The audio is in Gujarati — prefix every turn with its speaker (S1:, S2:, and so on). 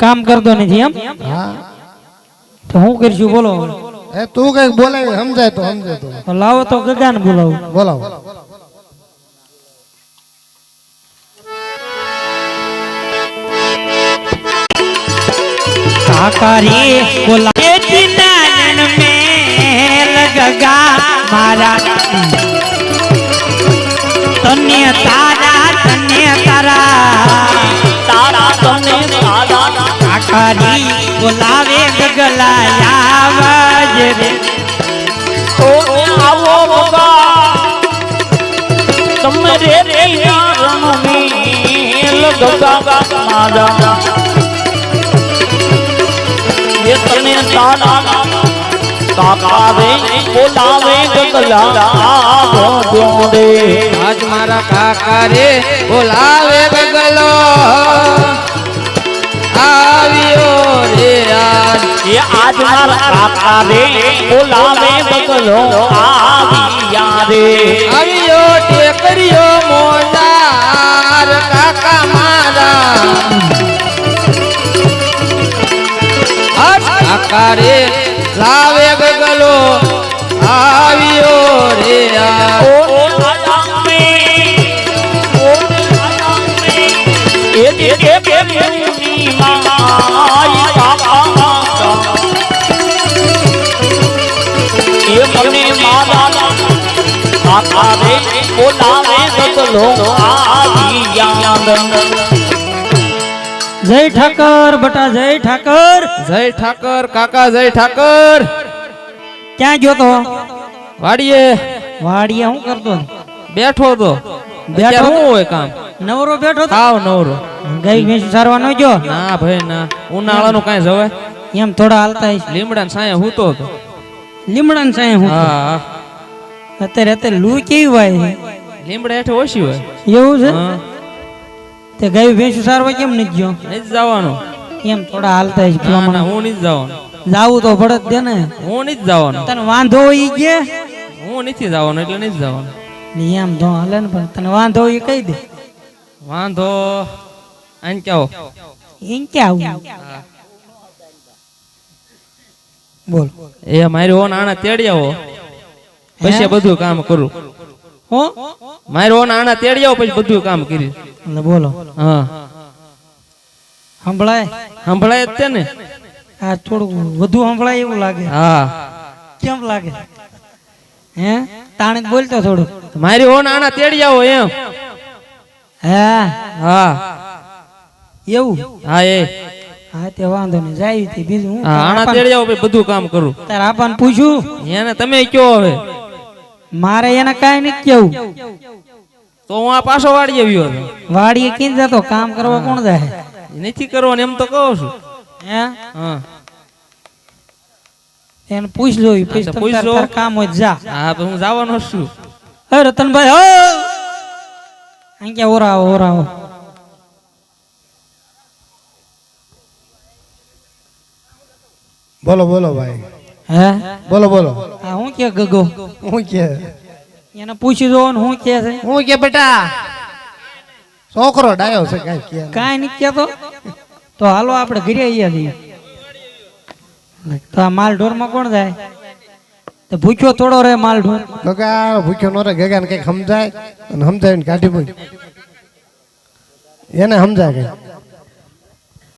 S1: કામ કરતો નથી એમ?
S2: હા.
S1: તો હું કરશું? બોલો.
S2: એ તું કંઈક બોલાવી સમજાય તો સમજાય તો.
S1: તો લાવો તો ગગાને બોલાવું.
S2: બોલાવો.
S1: કાકારી બોલાવે દિનાનન મેલ ગગા મારા કાકારી બોલાવે ગગલા આવજ રે
S3: ઓ, આવો બાબા તમે રે રે રણમી મારા.
S4: આજ મારા કાકા રે બોલાવે ગગલો આજ
S3: એ આજ મારા કાકા રે બોલાવે બગલો આવ્યા રે
S4: આવ્યો ટેકરીઓ મોજાર કાકા મારા. કાકા રે રે
S3: બોલાવે આવ્યા
S1: જય ઠાકર બટા જય ઠાકર.
S4: જય ઠાકર કાકા જય ઠાકર.
S1: ક્યાં ગયો તો?
S4: વાડીએ.
S1: વાડીએ હું કરતો?
S4: બેઠો તો.
S1: બેઠો?
S4: હું હોય કામ?
S1: નવરો બેઠો તો?
S4: આવ નવરો.
S1: ગઈ ભેંસ સારવા ન ગયો?
S4: ના ભાઈ ના. ઉનાળાનું કાંઈ જવે
S1: એમ થોડા હાલતા હશે.
S4: લીમડા સાયા હું તો.
S1: લીમડાને સાંય હું
S4: હા હા.
S1: અત્યારે અત્યારે લૂ કેવી હોય
S4: લીમડા હેઠે ઓછી હોય.
S1: એવું છે? તે ગઈ ભેંસું સારવા કેમ નથી ગયો?
S4: જ જવાનું.
S1: એમ થોડા હાલતા
S4: જ
S1: ભલામણ.
S4: હું જ જવાનું.
S1: જાવું તો ભડત દે ને.
S4: હું જ જવાનું.
S1: તને વાંધો ઈ કે?
S4: હું નથી જવાનું એટલે નહીં જવાનો. જવાનું
S1: ને એમ તો હાલે ને પણ તને વાંધો ઈ કહી દે.
S4: વાંધો? આને કેવો
S1: એમ કે આવું? બોલ.
S4: એ મારી ઓન આણા તેડ્યા આવો પછી બધું કામ કરું.
S1: હો?
S4: મારી ઓન આણા તેડી આવો પછી બધું કામ કરી.
S1: બોલો.
S4: હા.
S1: સંભળાય
S4: સંભળાય જ ને.
S1: આ થોડું વધુ સંભળાય એવું લાગે.
S4: હા.
S1: કેમ લાગે? હે? તાણે બોલતો થોડું.
S4: મારી ઓન આના તેડી આવો એમ.
S1: હા?
S4: હા.
S1: એવું?
S4: હા એ.
S1: હા તે વાંધો નહીં. જાય બીજું
S4: આણા તેડી આવો પછી બધું કામ કરું.
S1: તારે આપણને પૂછ્યું
S4: એને તમે કયો હવે?
S1: મારે એને કાઈ નહીં કેવું.
S4: તો હું આ પાછો વાળી આવ્યો હતો
S1: વાડીએ કીન જતો? કામ કરવા કોણ જાય?
S4: નથી કરવાનું એમ તો કહું છું.
S1: હે?
S4: હા.
S1: એને પૂછ લો ઈ પછી
S4: લો.
S1: કામ હોય જા.
S4: હા તો હું જવાનો છું.
S1: હે રતનભાઈ હો! અહીં આવો ઓરાવો ઓરાવો
S2: બોલો બોલો ભાઈ.
S1: હે?
S2: બોલો બોલો.
S1: હા હું કે ગગો?
S2: હું કે?
S1: એને પૂછી દો ને હું કે છે?
S2: હું કે બેટા? છોકરો ડાયો છે કઈ કે
S1: કાંઈ નહીં કેતો તો હાલો આપણે ઘરે આવીએ છીએ. તો આ માલ ઢોરમાં કોણ જાય? તો ભૂખ્યો થોડો રે માલ ઢોર
S2: ગગા ભૂખ્યો નો રે ગગા ને કંઈક સમજાય અને સમજાવીને કાઢી મૂક. એને સમજાય કઈ